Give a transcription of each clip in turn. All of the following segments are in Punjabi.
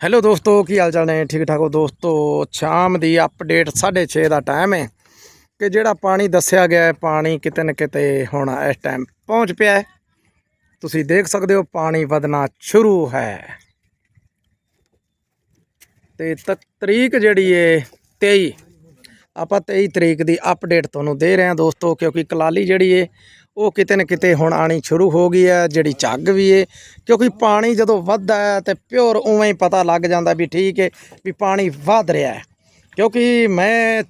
ਹੈਲੋ ਦੋਸਤੋ, ਕੀ ਹਾਲ ਚਾਲ ਨੇ? ਠੀਕ ਠਾਕ ਹੋ ਦੋਸਤੋ? ਸ਼ਾਮ ਦੀ ਅਪਡੇਟ 6:30 ਦਾ ਟਾਈਮ ਹੈ ਕਿ ਜਿਹੜਾ ਪਾਣੀ ਦੱਸਿਆ ਗਿਆ ਹੈ, ਪਾਣੀ ਕਿਤੇ ਨਾ ਕਿਤੇ ਹੁਣ ਇਸ ਟਾਈਮ ਪਹੁੰਚ ਪਿਆ ਹੈ। ਤੁਸੀਂ ਦੇਖ ਸਕਦੇ ਹੋ, ਪਾਣੀ ਵਧਣਾ ਸ਼ੁਰੂ ਹੈ। ਤੇ ਤਰੀਕ ਜਿਹੜੀ ਏ 23 ਆਪਾਂ 23 ਤਰੀਕ ਦੀ ਅਪਡੇਟ ਤੁਹਾਨੂੰ ਦੇ ਰਹੇ ਹਾਂ ਦੋਸਤੋ, ਕਿਉਂਕਿ ਕਲਾਲੀ ਜਿਹੜੀ ਏ ਉਹ ਕਿਤੇ ਨਾ ਕਿਤੇ ਹੁਣ ਆਣੀ ਸ਼ੁਰੂ ਹੋ ਗਈ ਹੈ ਜਿਹੜੀ ਝੱਗ ਵੀ ਏ। ਕਿਉਂਕਿ ਪਾਣੀ ਜਦੋਂ ਵੱਧਦਾ ਹੈ ਤੇ ਪਿਓਰ ਉਵੇਂ ਹੀ ਪਤਾ ਲੱਗ ਜਾਂਦਾ ਵੀ ਠੀਕ ਏ ਵੀ ਪਾਣੀ ਵੱਧ ਰਿਹਾ ਹੈ। ਕਿਉਂਕਿ ਮੈਂ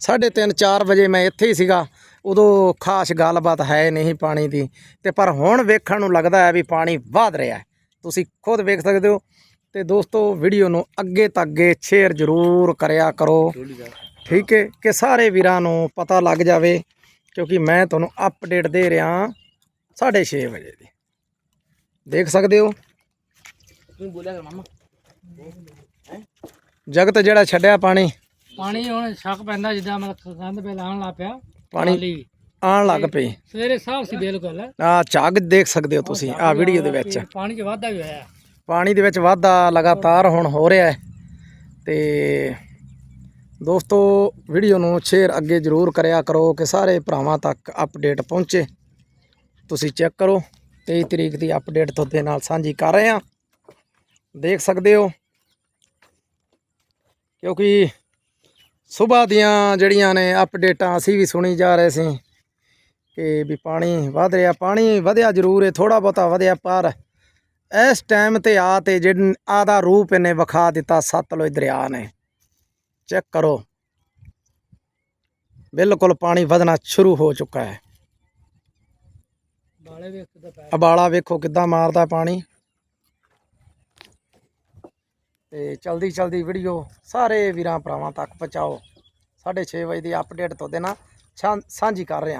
3:30 4 ਵਜੇ ਮੈਂ ਇੱਥੇ ਹੀ ਸੀਗਾ ਉਦੋਂ ਖਾਸ ਗੱਲਬਾਤ ਹੈ ਨਹੀਂ ਪਾਣੀ ਦੀ। ਤੇ ਪਰ ਹੁਣ ਵੇਖਣ ਨੂੰ ਲੱਗਦਾ ਹੈ ਵੀ ਪਾਣੀ ਵੱਧ ਰਿਹਾ ਹੈ। ਤੁਸੀਂ ਖੁਦ ਵੇਖ ਸਕਦੇ ਹੋ। ਤੇ ਦੋਸਤੋ ਵੀਡੀਓ ਨੂੰ ਅੱਗੇ ਤੱਕ ਅੱਗੇ ਸ਼ੇਅਰ ਜ਼ਰੂਰ ਕਰਿਆ ਕਰੋ। ਠੀਕ ਹੈ ਕਿ ਸਾਰੇ ਵੀਰਾਂ ਨੂੰ ਪਤਾ ਲੱਗ ਜਾਵੇ ਕਿਉਂਕਿ ਮੈਂ ਤੁਹਾਨੂੰ ਅਪਡੇਟ ਦੇ ਰਿਹਾ 6:30 ਵਜੇ ਦੀ। ਦੇਖ ਸਕਦੇ ਹੋ? ਤੂੰ ਬੋਲਿਆ ਕਰ ਮਾਮਾ। ਜਗਤ ਜਿਹੜਾ ਛੱਡਿਆ ਪਾਣੀ। ਪਾਣੀ ਹੁਣ ਸ਼ੱਕ ਪੈਂਦਾ ਜਿੱਦਾਂ ਮਤਲਬ ਕੰਧ ਪੇ ਲਾਣ ਲੱਗ ਪਿਆ ਪਾਣੀ। ਆਣ ਲੱਗ ਪਈ। ਸਵੇਰੇ ਸਾਫ਼ ਸੀ ਬਿਲਕੁਲ। ਆ ਝੱਗ ਦੇਖ ਸਕਦੇ ਹੋ ਤੁਸੀਂ ਆ ਵੀਡੀਓ ਦੇ ਵਿੱਚ। ਪਾਣੀ 'ਚ ਵਾਧਾ ਵੀ ਹੋਇਆ। ਪਾਣੀ ਦੇ ਵਿੱਚ ਵਾਧਾ ਲਗਾਤਾਰ ਹੁਣ ਹੋ ਰਿਹਾ ਹੈ। ਤੇ ਦੋਸਤੋ ਵੀਡੀਓ ਨੂੰ ਸ਼ੇਅਰ ਅੱਗੇ ਜ਼ਰੂਰ ਕਰਿਆ ਕਰੋ ਕਿ ਸਾਰੇ ਭਰਾਵਾਂ ਤੱਕ ਅਪਡੇਟ ਪਹੁੰਚੇ। ਤੁਸੀਂ ਚੈੱਕ ਕਰੋ 23 ਤਰੀਕ ਦੀ ਅਪਡੇਟ ਤੁਹਾਡੇ ਨਾਲ ਸਾਂਝੀ ਕਰ ਰਹੇ ਹਾਂ। ਦੇਖ ਸਕਦੇ ਹੋ, ਕਿਉਂਕਿ ਸਵੇਰ ਦੀਆਂ ਜਿਹੜੀਆਂ ਨੇ ਅਪਡੇਟਾਂ ਅਸੀਂ ਵੀ ਸੁਣੀ ਜਾ ਰਹੇ ਸੀ ਕਿ ਵੀ ਪਾਣੀ ਵਧ ਰਿਹਾ, ਪਾਣੀ ਵਧਿਆ ਜ਼ਰੂਰ ਹੈ ਥੋੜਾ ਬਹੁਤਾ ਵਧਿਆ, ਪਰ ਇਸ ਟਾਈਮ ਤੇ ਆ ਤੇ ਜਿਹੜਾ ਆਦਾ ਰੂਪ ਇਹਨੇ ਵਿਖਾ ਦਿੱਤਾ ਸਤਲੁਜ ਦਰਿਆ ਨੇ। ਚੈੱਕ ਕਰੋ। ਬਿਲਕੁਲ ਪਾਣੀ ਵਧਣਾ ਸ਼ੁਰੂ ਹੋ ਚੁੱਕਾ ਹੈ। ਅਬਾਲਾ ਵੇਖੋ ਕਿੱਦਾਂ ਮਾਰਦਾ ਪਾਣੀ। ਤੇ ਚਲਦੀ ਚਲਦੀ ਵੀਡੀਓ ਸਾਰੇ ਵੀਰਾਂ ਭਰਾਵਾਂ ਤੱਕ ਪਹੁੰਚਾਓ। 6:30 ਵਜੇ ਦੀ ਅਪਡੇਟ ਤੋਂ ਦੇਣਾ ਸਾਂਝੀ ਕਰ ਰਹੇ।